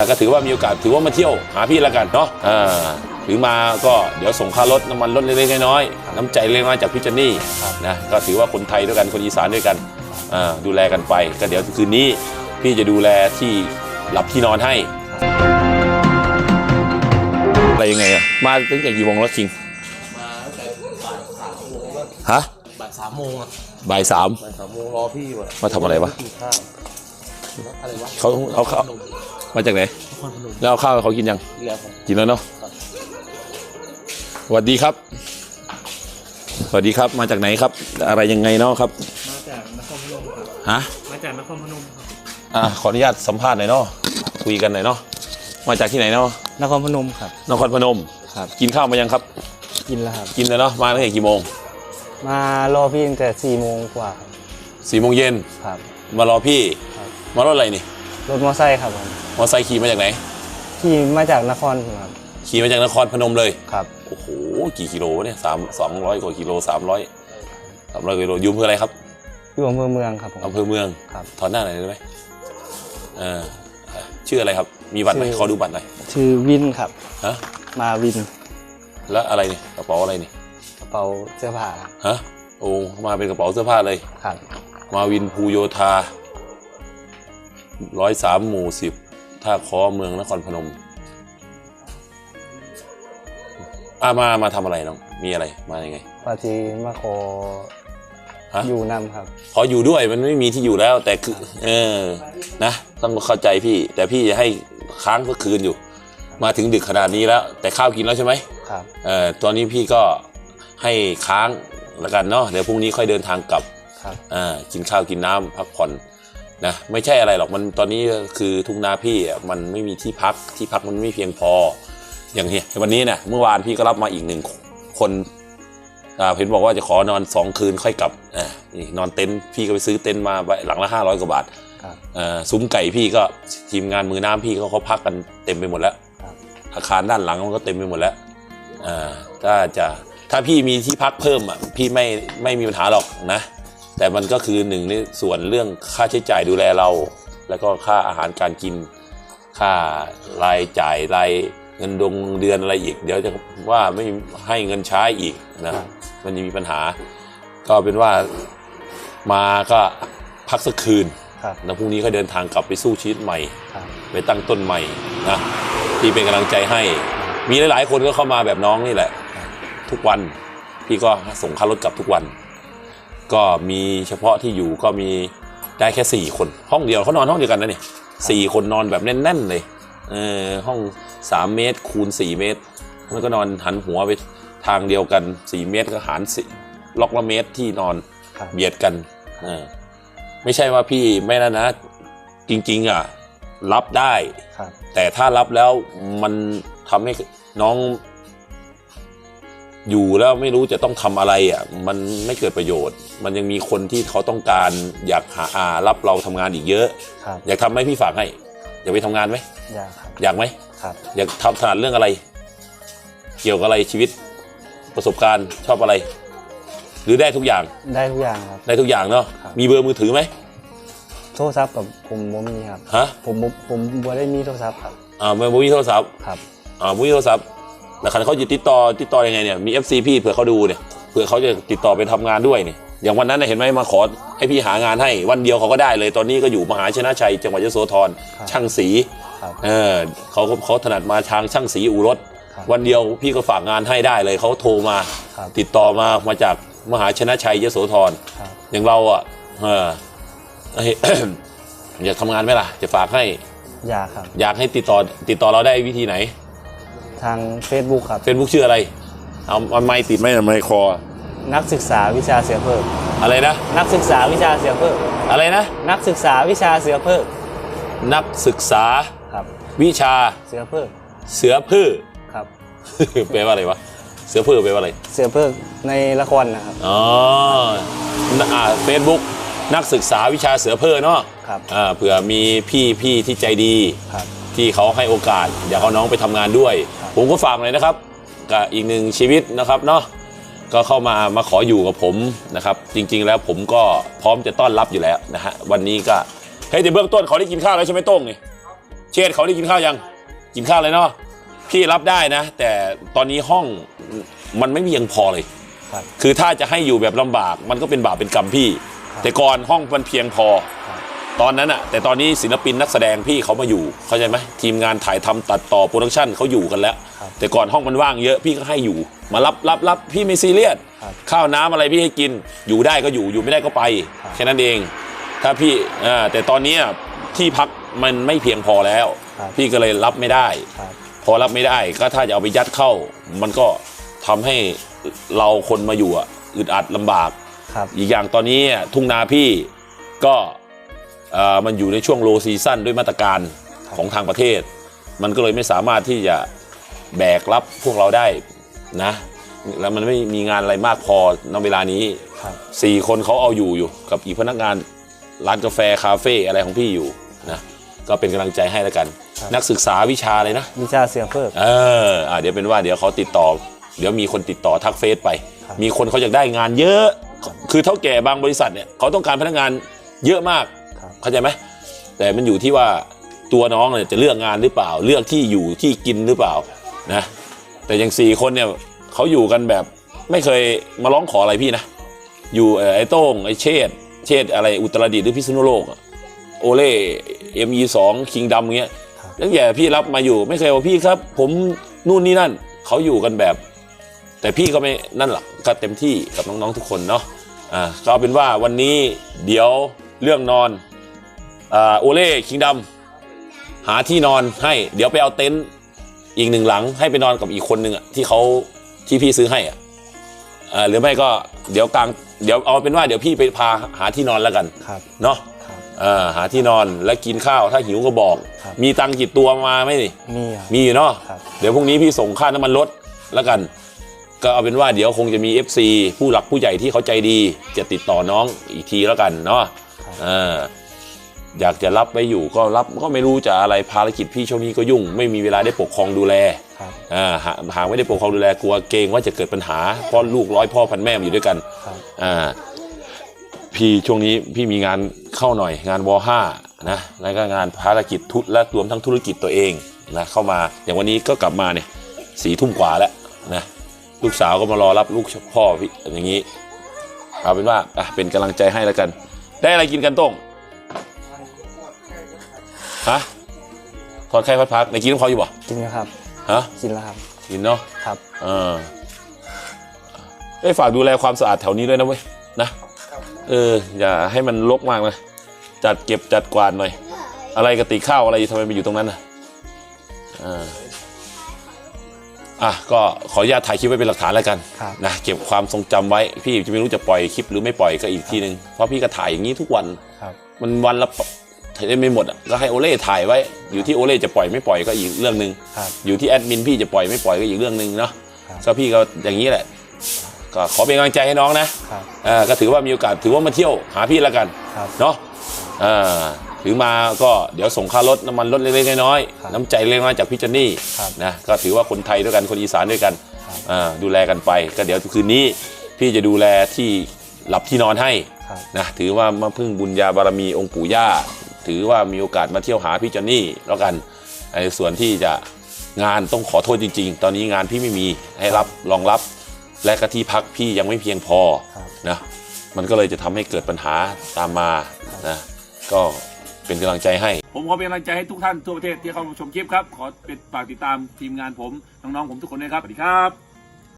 ก็ถือว่ามีโอกาสถือว่ามาเที่ยวหาพี่แล้วกันเนาะอ่าหรือมาก็เดี๋ยวส่งค่ารถน้ำมันรถเล็กๆน้อยๆน้ำใจเล็กน้อยจากพี่เจนนี่นะก็ถือว่าคนไทยด้วยกันคนอีสานด้วยกันอ่าดูแลกันไป ก็เดี๋ยวคืนนี้พี่จะดูแลที่หลับที่นอนให้ อะไรยังไงอะมาตั้งแต่กี่โมงแล้วคิงมาตั้งแต่บ่ายสามโมงแล้วฮะบ่ายสามโมงอะบ่ายสามบ่ายสามโมงรอพี่วะมาทำอะไรวะกินข้าวอะไรวะเขาเอาข้าวนครพน มมาจากไหนนครพนมแล้วเอาข้าวให้เขากินยังเรียกผมกินแล้วเนาะสวัสดีครับ สวัสดีครับ มาจากไหนครับ อะไรยังไงเนาะครับ มาจากนครพนมครับฮะ มาจากนครพนมครับอะขออนุญาตสัมภาษณ์หน่อยเนาะ คุยกันหน่อยเนาะ มาจากที่ไหนเนาะ นครพนมครับนครพนม ครับ กินข้าวมายังครับ กินแล้วครับ กินแล้วเนาะ มาตั้งแต่กี่โมงมารอพี่ตั้งแต่สี่โมงกว่าสี่โมงเย็น ครับ มารอพี่ ครับ มารถอะไรนี่ รถมอไซค์ครับผมมอไซค์ขี่มาจากไหน ขี่มาจากนครครับขี่มาจากนครพนมเลยครับโอ้โหกี่กิโลวะเนี่ยสามสองร้อยกว่ากิโลสามร้อยสามร้อยกิโลอยุ่อำเพื่ออะไรครับอยู่อำเภอเมืองครับผมอำเภอเมืองครับถอนหน้าหน่อยได้ไหมเออชื่ออะไรครับ มีบัตรไหมชื่อขอดูบัตรหน่อยชื่อวินครับฮะมาวิน แล้วอะไรนี่กระเป๋าอะไรนี่กระเป๋าเสื้อผ้าครับฮะโอ้มาเป็นกระเป๋าเสื้อผ้าเลยครับมาวินภูโยธา ร้อยสามหมู่สิบท่าคอเมืองนครพนมอ่ามามาทำอะไรน้อง มีอะไรมายังไงปาจีมาขอฮะอยู่นำครับพออยู่ด้วยมันไม่มีที่อยู่แล้ว แต่คือ เออ นะต้องเข้าใจพี่ แต่พี่จะให้ค้างเพื่อคืนอยู่ มาถึงดึกขนาดนี้แล้ว แต่ข้าวกินแล้วใช่ไหมครับ เอ่อตอนนี้พี่ก็ให้ค้างแล้วกันเนาะเดี๋ยวพรุ่งนี้ค่อยเดินทางกลับครับ อ่ากินข้าวกินน้ำพักผ่อน นะไม่ใช่อะไรหรอกมันตอนนี้คือทุ่งนาพี่อะมันไม่มีที่พักที่พักมันไม่เพียงพอ อย่างเนี้ยวันนี้เนี่ยเมื่อวานพี่ก็รับมาอีกหนึ่งคนอ่าเห็นบอกว่าจะขอนอนสองคืนค่อยกลับอ่านี่นอนเต็นท์พี่ก็ไปซื้อเต็นท์มาไว้หลังละห้าร้อยกว่าบาทครับอ่าซุ้มไก่พี่ก็ทีมงานมือน้ำพี่เขาเขาพักกันเต็มไปหมดแล้วครับอาคารด้านหลังมันก็เต็มไปหมดแล้วอ่าถ้าจะถ้าพี่มีที่พักเพิ่มอะพี่ไม่ไม่มีปัญหาหรอกนะ แต่มันก็คือหนึ่งในส่วนเรื่องค่าใช้จ่ายดูแลเรา แล้วก็ค่าอาหารการกิน ค่ารายจ่ายรายเงินดงเดือนอะไรอีก เดี๋ยวจะว่าไม่ให้เงินใช้อีกนะครับมันจะมีปัญหา ก็เป็นว่ามาก็พักสักคืนครับแล้วพรุ่งนี้ก็เดินทางกลับไปสู้ชีวิตใหม่ครับไปตั้งต้นใหม่นะพี่เป็นกำลังใจให้ มีหลายๆ คนก็เข้ามาแบบน้องนี่แหละ ทุกวันพี่ก็ส่งค่ารถกลับทุกวัน ก็มีเฉพาะที่อยู่ก็มีได้แค่สี่คน ห้องเดียวเขานอนห้องเดียวกันนะเนี่ยสี่คนนอนแบบแน่นๆเลยเออห้องสามเมตร คูณสี่เมตรแล้วก็นอนหันหัวไปทางเดียวกันสี่เมตรก็หารสี่ล็อกละเมตรที่นอนครับเบียดกันเออไม่ใช่ว่าพี่ไม่นะนะ จริง ๆ อะ รับได้ครับแต่ถ้ารับแล้วมันทำให้น้อง อยู่แล้วไม่รู้จะต้องทำอะไรอะมันไม่เกิดประโยชน์ มันยังมีคนที่เขาต้องการอยากหาอารับเราทำงานอีกเยอะครับอยากทำไหมพี่ฝากให้ อยากไปทำงานไหมอยากครับอยากไหมครับอยากทำถนัดเรื่องอะไร เกี่ยวกับอะไรชีวิตประสบการณ์ชอบอะไร หรือได้ทุกอย่างได้ทุกอย่างครับได้ทุกอย่างเนาะครับมีเบอร์มือถือไหมโทรศัพท์กับผมบ่มีครับฮะผมบ่ผมบ่ได้มีโทรศัพท์ครับอ่าไม่มีโทรศัพท์ครับอ่าไม่มีโทรศัพท์ แล้วคันเขาจะติดต่อติดต่อยังไงเนี่ยมี FC พี่เผื่อเขาดูเนี่ยเผื่อเขาจะติดต่อไปทำงานด้วยเนี่ยอย่างวันนั้นน่ะเห็นไหมมาขอให้พี่หางานให้วันเดียวเขาก็ได้เลย ตอนนี้ก็อยู่มหาชนะชัยจังหวัดยโสธรครับช่างสีครับเออเขาก็เขาถนัดมาทางช่างสีอู่รถครับวันเดียวพี่ก็ฝากงานให้ได้เลยเขาโทรมาครับติดต่อมามาจากมหาชนะชัยยโสธรครับอย่างเราอะเออเอ้ยอยากทำงานไหมล่ะ จะฝากให้ อยากครับ อยากให้ติดต่อติดต่อเราได้วิธีไหน ทาง Facebook ครับ เฟซบุ๊กชื่ออะไร เอาเอาไม้ติดไหมไม้คอ นักศึกษาวิชาเสือเพิกอะไรนะ นักศึกษาวิชาเสือเพิกอะไรนะ นักศึกษาวิชาเสือเพิกนักศึกษาครับ วิชาเสือเพิกเสือพือครับ แปลว่าอะไรวะ เสือพือแปลว่าอะไร เสือเพิกในละครนะครับ อ๋ออ่าเฟซบุ๊กนักศึกษาวิชาเสือพือเนาะครับ อ่าเผื่อมีพี่พี่ที่ใจดี ครับ ที่เขาให้โอกาส อยากเอาน้องไปทำงานด้วยครับ ผมก็ฝากเลยนะครับกับอีกหนึ่งชีวิตนะครับเนาะก็เข้ามามาขออยู่กับผมนะครับ จริง ๆ แล้วผมก็พร้อมจะต้อนรับอยู่แล้วนะฮะวันนี้ก็เฮ้ยแต่เบื้องต้นเขาได้กินข้าวแล้วใช่ไหมโต้งนี่เชษฐ์เขาได้กินข้าวยังกินข้าวเลยเนาะพี่รับได้นะ แต่ตอนนี้ห้องมันไม่มียังพอเลยครับคือถ้าจะให้อยู่แบบลำบากมันก็เป็นบาปเป็นกรรมพี่ครับแต่ก่อนห้องมันเพียงพอครับ ตอนนั้นอะแต่ตอนนี้ศิลปินนักแสดงพี่เขามาอยู่ เข้าใจไหมทีมงานถ่ายทำตัดต่อโปรดักชันเขาอยู่กันแล้วครับแต่ก่อนห้องมันว่างเยอะพี่ก็ให้อยู่ มารับรับรับพี่ไม่ซีเรียสครับข้าวน้ำอะไรพี่ให้กิน อยู่ได้ก็อยู่อยู่ไม่ได้ก็ไปครับแค่นั้นเอง ถ้าพี่อ่าแต่ตอนนี้อะที่พักมันไม่เพียงพอแล้วครับพี่ก็เลยรับไม่ได้ครับพอรับไม่ได้ก็ถ้าจะเอาไปยัดเข้า มันก็ทำให้เราคนมาอยู่อะอึดอัดลำบากครับอีกอย่างตอนนี้อะทุ่งนาพี่ก็เอ่อ มันอยู่ในช่วงโลซีซั่นด้วยมาตรการครับของทางประเทศ มันก็เลยไม่สามารถที่จะแบกรับพวกเราได้นะ แล้วมันไม่มีงานอะไรมากพอในเวลานี้ครับสี่คนเขาเอาอยู่อยู่กับอีกพนักงานร้านกาแฟคาเฟ่อะไรของพี่อยู่นะก็เป็นกำลังใจให้แล้วกัน นักศึกษาวิชาเลยนะ วิชาเสือเพิกเอออะเดี๋ยวเป็นว่าเดี๋ยวเขาติดต่อ เดี๋ยวมีคนติดต่อทักเฟซไปครับมีคนเขาอยากได้งานเยอะ คือเท่าแก่บางบริษัทเนี่ยเขาต้องการพนักงานเยอะมากครับ เข้าใจไหมแต่มันอยู่ที่ว่าตัวน้องเนี่ยจะเลือกงานหรือเปล่า เลือกที่อยู่ที่กินหรือเปล่านะแต่อย่างสี่คนเนี่ยเขาอยู่กันแบบไม่เคยมาร้องขออะไรพี่นะ อยู่เอ่อไอ้โต้งไอ้เชษฐ์เชษฐ์อะไรอุตรดิตถ์หรือพิษณุโลกอะโอเล่เอ็มยีสองคิงดำเงี้ยครับตั้งแต่พี่รับมาอยู่ไม่เคยว่าพี่ครับ ผมนู่นนี่นั่นเขาอยู่กันแบบ แต่พี่ก็ไม่นั่นหรอกก็เต็มที่กับน้องๆทุกคนเนาะอ่าก็เอาเป็นว่าวันนี้เดี๋ยวเรื่องนอนอ่า โอเล่คิงดำหาที่นอนให้ เดี๋ยวไปเอาเต็นท์อีกหนึ่งหลัง ให้ไปนอนกับอีกคนหนึ่งอะที่เขาที่พี่ซื้อให้อะอ่าหรือไม่ก็เดี๋ยวกลางเดี๋ยวเอาเป็นว่าเดี๋ยวพี่ไปพาหาที่นอนแล้วกันครับเนาะครับอ่าหาที่นอนและกินข้าวถ้าหิวก็บอกครับมีตังค์กี่ตัวมาไหมนี่มีครับมีอยู่เนาะครับเดี๋ยวพรุ่งนี้พี่ส่งค่าน้ำมันรถแล้วกัน ก็เอาเป็นว่าเดี๋ยวคงจะมี FC ผู้หลักผู้ใหญ่ที่เขาใจดี จะติดต่อน้องอีกทีแล้วกันเนาะครับอ่า อยากจะรับไว้อยู่ก็รับก็ไม่รู้จะอะไรภารกิจพี่ช่วงนี้ก็ยุ่ง ไม่มีเวลาได้ปกครองดูแลครับอ่าหาหากไม่ได้ปกครองดูแลกลัวเกรงว่าจะเกิดปัญหาเพราะลูกร้อยพ่อพันแม่มาอยู่ด้วยกันครับอ่าพี่ช่วงนี้พี่มีงานเข้าหน่อยงานวห้านะแล้วก็งานภารกิจทุและรวมทั้งธุรกิจตัวเองนะเข้ามาอย่างวันนี้ก็กลับมาเนี่ยสี่ทุ่มกว่าแล้วนะลูกสาวก็มารอรับลูกพ่อพี่อย่างนี้เอาเป็นว่าอะเป็นกำลังใจให้แล้วกัน ได้อะไรกินกันโต้ง ฮะทอดไข่พัดพักในกินของเขาอยู่ป่ะกินนะครับ ฮะกินแล้วครับ กินเนาะครับเออเอ้ยฝากดูแลความสะอาดแถวนี้ด้วยนะเว้ยนะเออ อย่าให้มันรกมากนะจัดเก็บจัดกวาดหน่อย อะไรกระติกข้าวอะไรทำไมไปอยู่ตรงนั้นนะอ่าอะก็ขออนุญาตถ่ายคลิปไว้เป็นหลักฐานแล้วกันครับ นะเก็บความทรงจำไว้ พี่จะไม่รู้จะปล่อยคลิปหรือไม่ปล่อยก็อีกทีหนึ่งเพราะพี่ก็ถ่ายอย่างนี้ทุกวัน ครับ มันวันละ ถ่ายได้ไม่หมดอะก็ให้โอเล่ถ่ายไว้ อยู่ที่โอเล่จะปล่อยไม่ปล่อยก็อีกเรื่องหนึ่งครับอยู่ที่แอดมินพี่จะปล่อยไม่ปล่อยก็อีกเรื่องหนึ่งเนาะครับก็พี่ก็อย่างนี้แหละ ก็ขอเป็นกำลังใจให้น้องนะครับอ่าก็ถือว่ามีโอกาสถือว่ามาเที่ยวหาพี่แล้วกันครับเนาะอ่าถือมาก็เดี๋ยวส่งค่ารถน้ำมันรถเล็กๆน้อยครับๆน้ำใจเล็กน้อยจากพี่เจนนี่ครับนะก็ถือว่าคนไทยด้วยกันคนอีสานด้วยกันครับอ่าดูแลกันไป ก็เดี๋ยวคืนนี้พี่จะดูแลที่หลับที่นอนให้ครับนะถือว่ามาพึ่งบุญญาบารมีองค์ปู่ย่า ถือว่ามีโอกาสมาเที่ยวหาพี่จอนนี่แล้วกันในส่วนที่จะงานต้องขอโทษจริง ๆ ตอนนี้งานพี่ไม่มีให้รับรองรับ และก็ที่พักพี่ยังไม่เพียงพอครับนะมันก็เลยจะทำให้เกิดปัญหาตามมานะก็เป็นกำลังใจให้ ผมขอเป็นกำลังใจให้ทุกท่านทั่วประเทศที่เข้ามาชมคลิปครับ ขอเป็นฝากติดตามทีมงานผมน้องๆผมทุกคนด้วยครับสวัสดีครับ